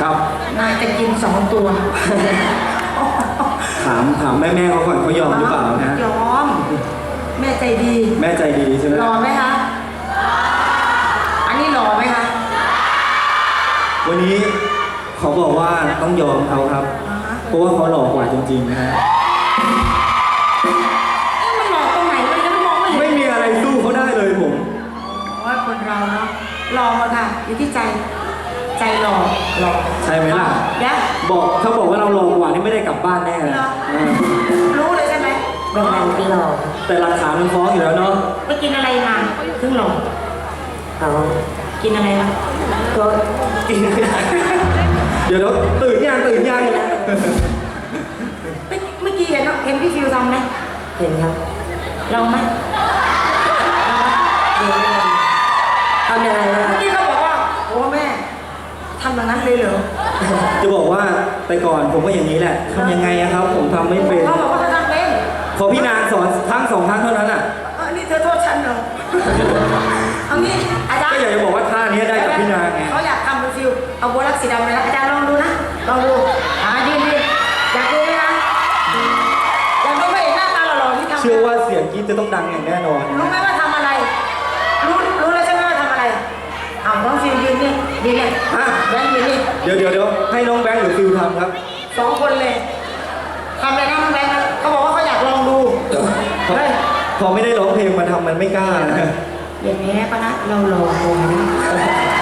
ครับ นายจะกินสองตัวถามถามแม่แม่ๆเขาก่อนเขายอมหรือเปล่านะ ยอม แม่ใจดีแม่ใจดีใช่ไหมหล่อไหมคะ อันนี้หล่อไหมคะวันนี้เขาบอกว่าต้องยอมเขาครับอ่าฮะเพราะว่าเขาหล่อกว่าจริงๆนะฮะ เอ๊ะมันหล่อตรงไหนมันยังมองไม่เห็น ไม่มีอะไรสู้เขาได้เลยผม ว่าคนเราเนาะหล่อหมดค่ะอยู่ที่ใจใจ หล่อหล่อใช่ไหมล่ะเดี๋ยวบอกถ้าบอกว่าเราหล่อกว่านี่ไม่ได้กลับบ้านแน่เลยเหรอเออรู้เลยใช่ไหมเป็นนางที่หล่อแต่หลักฐานมันฟ้องอยู่แล้วเนาะไปกินอะไรมาถึงหล่อเอากินอะไรมาก็กินไม่ได้เดี๋ยวเดี๋ยวตื่นยังตื่นยังเมื่อเมื่อกี้เห็นเนอะเห็นพี่ฟิวทำไหมเห็นครับลองไหมเดี๋ยวทำยังไงนะ เมื่อกี้เขาบอกว่าโอ้แม่ ทำแบบนั้นเลยเหรอจะบอกว่าแต่ก่อนผมก็อย่างนี้แหละทำยังไงอะครับ ผมทำไม่เป็นเขาบอกว่าเขาทำเป็นพอพี่นางสอนทั้งสองครั้งเท่านั้นอะเออนี่เธอโทษฉันเหรอเอางี้อาจารก็ย์อยากจะบอกว่าท่านี้ได้กับพี่นางไงเขาอยากทำเป็นฟิวเอาโบลักสีดำเลยนะอาจารย์ลองดูนะลองดูอ่าดีดีอยากดูไหมนะอยากดูไหมหน้าตาหล่อๆที่ทำเชื่อว่าเสียงกรี๊ดจะต้องดังอย่างแน่นอนรู้ไหมว่าทำอะไรรู้รู้แล้วใช่ไหมว่าทำอะไรเอาน้องฟิวยืนนี่ยื นนี่ฮะแบงค์ยืนนี่เดี๋ยวเดี๋ยวเดี๋ยวให้น้องแบงค์หรือฟิวทำครับ สองคนเลยทำอะไรนะน้องแบงค์นะเขาบอกว่าเขาอยากลองดูเดี๋ยวเขาเฮ้ยพอไม่ได้ร้องเพลงมาทำมันไม่กล้านะ อย่างนี้ปะนะเราหลอกคนนะ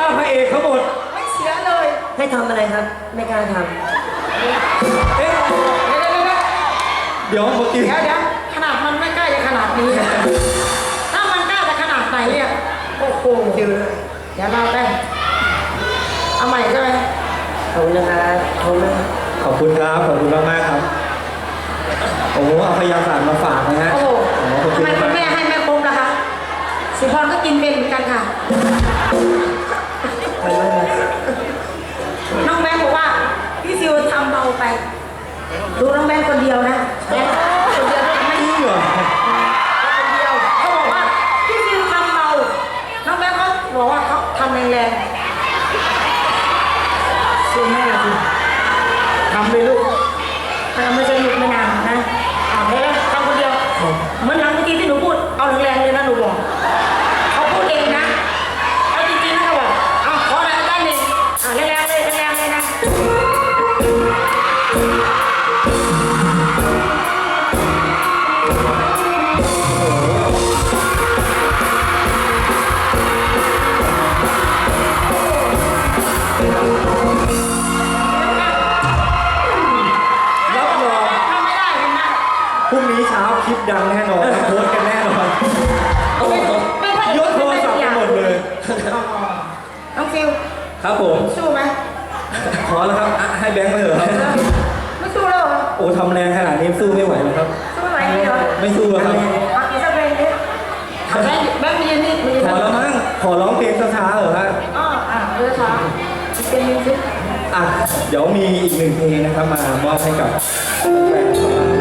เสียภาพระเอกเขาหมด ไม่เสียเลย ให้ทำอะไรครับ ไม่กล้าทเอ๊ะเดี๋ยวเดี๋ยวเดี๋ยวเมื่อกี้เดี๋ยวเดี๋ยวขนาดมันไม่กล้าจะขนาดนี้ ถ้ามันกล้าจะขนาดไหนเนี่ยโอ้โหเดี๋ยวเราได้เอาใหม่ใช่ไหมขอบคุณนะครับขอบคุณมากขอบคุณครับ ขอบคุณมากมากๆครับ โอ้โหเอาพยาศาสตร์มาฝากนะฮะโอ้โหขอบทำคุณไมคุมาณกแม่ให้แม่ครบล่ะคะสุพรก็กินเป็นเหมือนกันค่ะ ขอบคุณมากครับน้องแบงค์บอกว่าพี่ซิวทำเบาไป ดูน้องแบงค์คนเดียวนะแบงค์ ช้าคลิปดังแน่นอนโพสต์กันแน่นอนไม่ไม่ไม่ยกโทรศัพท์กันหมดเลยน้องฟิวครับผมสู้ไหมขอแล้วครับอะให้แบงค์ไปเถอะครับไม่สู้แล้วเหรอโอ้ทำแรงขนาดนี้สู้ไม่ไหวแล้วครับ สู้ไม่ไหวเลยเหรอไม่สู้แล้วครับเอาอีกสักเพลงดิแบงค์แบงค์มายืนนี่มายืนขอแล้วมั้งขอร้องเพลงช้าๆเหรอฮะอ๋ออะเออช้าเป็นมิวสิกอะเดี๋ยวมีอีกหนึ่งเพลงนะครับมามอบให้กับแฟนๆของเรา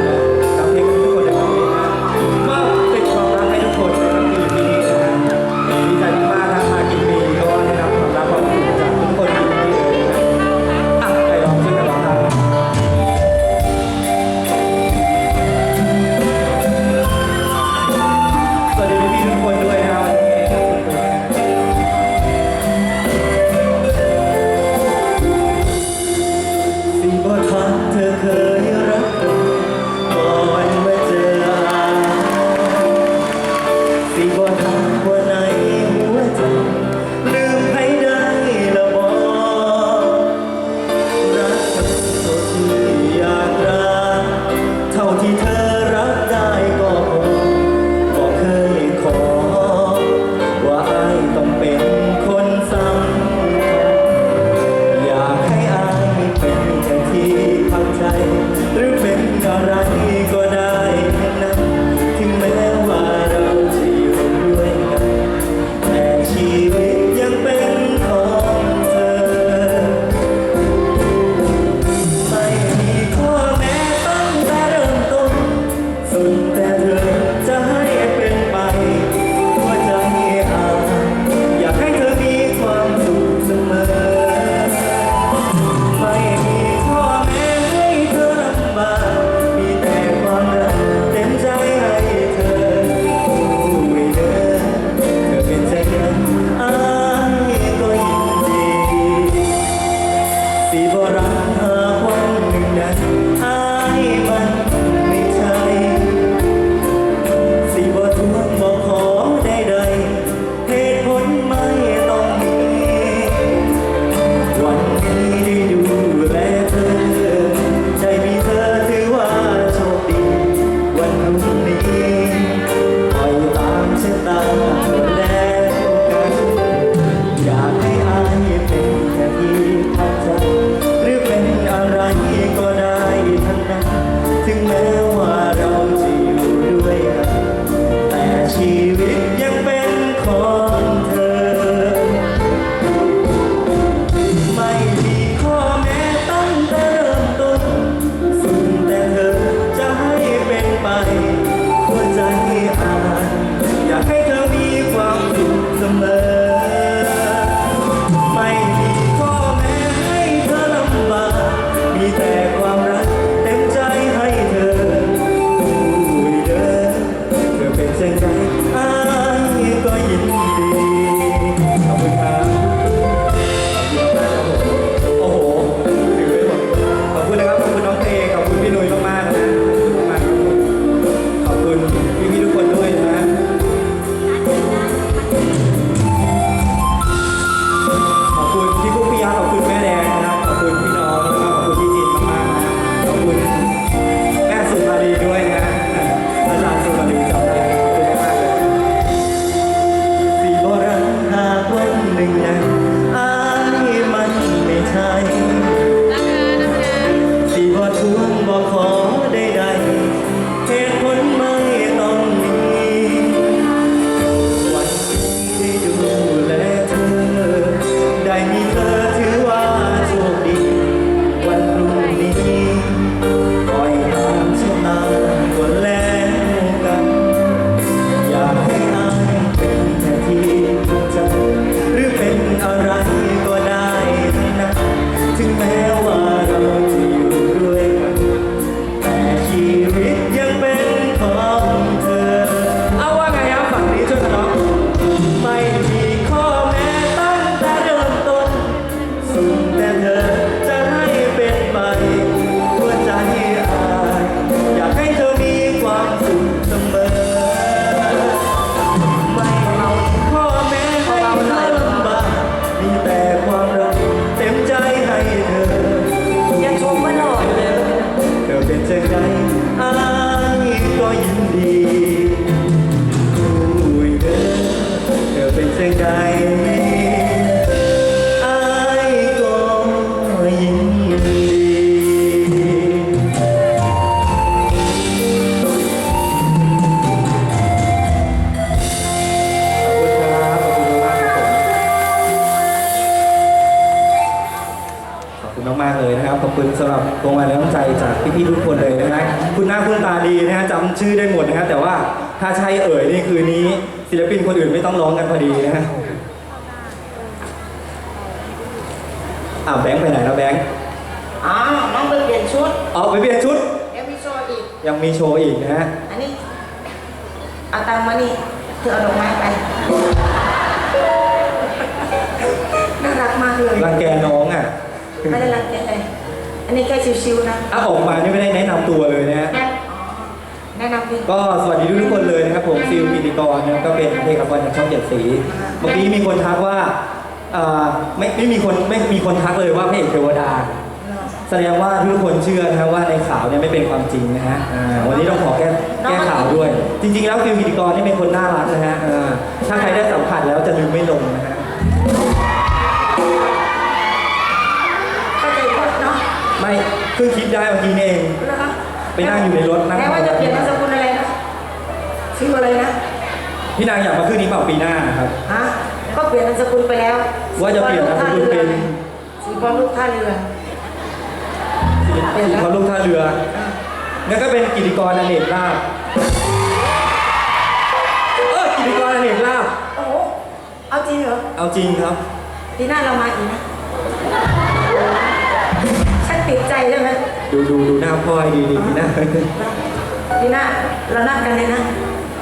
นะฮะจำชื่อได้หมดนะฮะแต่ว่าถ้าใช่เอ่ยนี่คืนนี้ศิลปินคนอื่นไม่ต้องร้องกันพอดีนะฮะอ่าแบงค์ไปไหนแล้วแบงค์อ๋อน้องไปเปลี่ยนชุดเอาไปเปลี่ยนชุด เดี๋ยวมีโชว์อีก ยังมีโชว์อีกนะฮะอันนี้เอาตังค์มานี่เธอเอาดอกไม้ไป น่ารักมากเลยรังแกน้องอะไม่ได้รังแกเลยอันนี้แค่ชิวๆนะ อะออกมานี่ไม่ได้แนะนำตัวเลยนะฮะ แนะอ๋อ แนะนำพี่ก็สวัสดีทุกๆคนเลยนะครับผมฟิลกิติกรนะครับก็เป็นเพลงละครจากช่องเจ็ดสี เมื่อกี้มีคนทักว่าอ่าไม่ไม่มีคนไม่มีคนทักเลยว่าพระเอกเทวดา แสดงว่าทุกคนเชื่อนะครับว่าในข่าวเนี่ยไม่เป็นความจริงนะฮะอ่าวันนี้ต้องขอแก้แก้ข่าวด้วย จริง ๆ แล้วฟิลกิติกรนี่เป็นคนน่ารักนะฮะอ่าถ้าใครได้สัมผัสแล้วจะลืมไม่ลงนะฮะ เข้าใจพูดเนาะ ไม่เพิ่งคิดได้เมื่อกี้นี่เองแล้วก็ ไปนั่งอยู่ในรถนั่งแม้ว่าจะเปลี่ยนนามสกุลอะไรนะชื่ออะไรนะ พี่นางอยากมาขึ้นนี้เปล่าปีหน้าครับ ฮะ ก็เปลี่ยนนามสกุลไปแล้วว่าจะเปลี่ยนนามสกุลเป็น สีบอลลูกท่าเรือสีพอลูกท่าเรืองั้นก็เป็นกิติกรอเนกลาบเออกิติกรอเนกลาบโอ้โห เอาจริงเหรอเอาจริงครับ ปีหน้าเรามาอีกนะ ฉันติดใจใช่ไหม ดูดูดูหน้าพ่อให้ดีดีๆนะปีหน้าเรานัดกันเลยนะ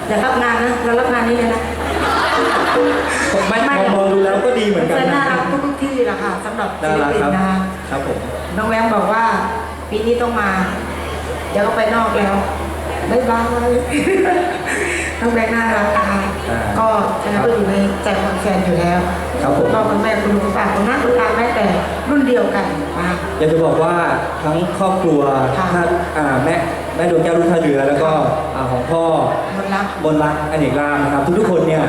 อย่ารับงานนะเรารับงานนี้เลยนะผมไม่มองมองดูแล้วก็ดีเหมือนกันเพื่อนนะน่ารักทุกๆที่แหละค่ะสำหรับน่าศิลรักปินครับนะคะครับผมน้องแวงบอกว่าปีนี้ต้องมาเดี๋ยวก็ไปนอกแล้วบ๊ายบายน้องแวงน่ารักนะคะก็จะก็อยู่ในใจของแฟนอยู่แล้ว ครับผมก็คุณแม่คุณลุงคุณป้าคุณน้าคุณตาแม่แต่รุ่น เดียวกันนะคะอยากจะบอกว่าทั้งครอบครัวค่ะ ท่าอ่าแม่แม่ดวงแก้วลูกท่าเรือ แล้วก็อ่าของพ่อคนรัก บนรักอเนกรามนะครับ ทุกๆคนเนี่ย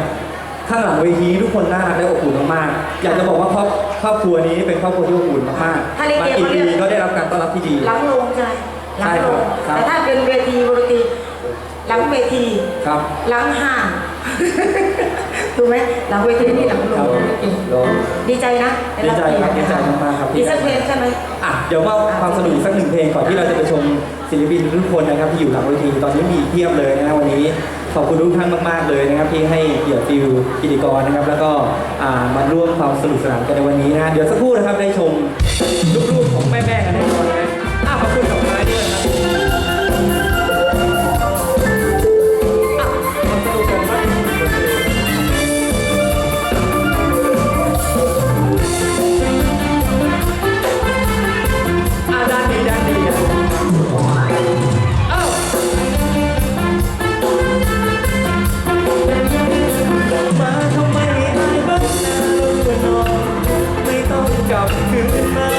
ข้างหลังเวทีทุกคนน่ารักและอบอุ่นมากๆอยากจะบอกว่าครอบครอบครัวนี้เป็นครอบครัวที่อบอุ่นมากๆถ้าลิมาเกกี่เขาเรีปียก ก็ได้รับการต้อนรับที่ดี หลังโรงใช่ไหมหลังโรงใช่ครับ แต่ถ้าเป็นเวทีบนเวทีหลังเวที ครับ หลังห่าง ถูกไหมหลังเวทีนี่หลังโรครับงจริงลองดีใจนะดีใจครับดีใจมากๆครับอีกสักเพลงใช่ไหมอะเดี๋ยวมาความสนุกอีกสักหนึ่งเพลงก่อนที่เราจะไปชมศิลปินทุกคนนะครับที่อยู่หลังเวทีตอนนี้มีอีกเพียบเลยนะวันนี้ขอบคุณทุกท่านมาก ๆ เลยนะครับที่ให้เกียรติฟิลกิติกรนะครับ แล้วก็อ่ามาร่วมความสนุกสนานกันในวันนี้นะเดี๋ยวสักครู่นะครับได้ชมลูกๆของแม่ๆกันแน่นอน กลับคืนมา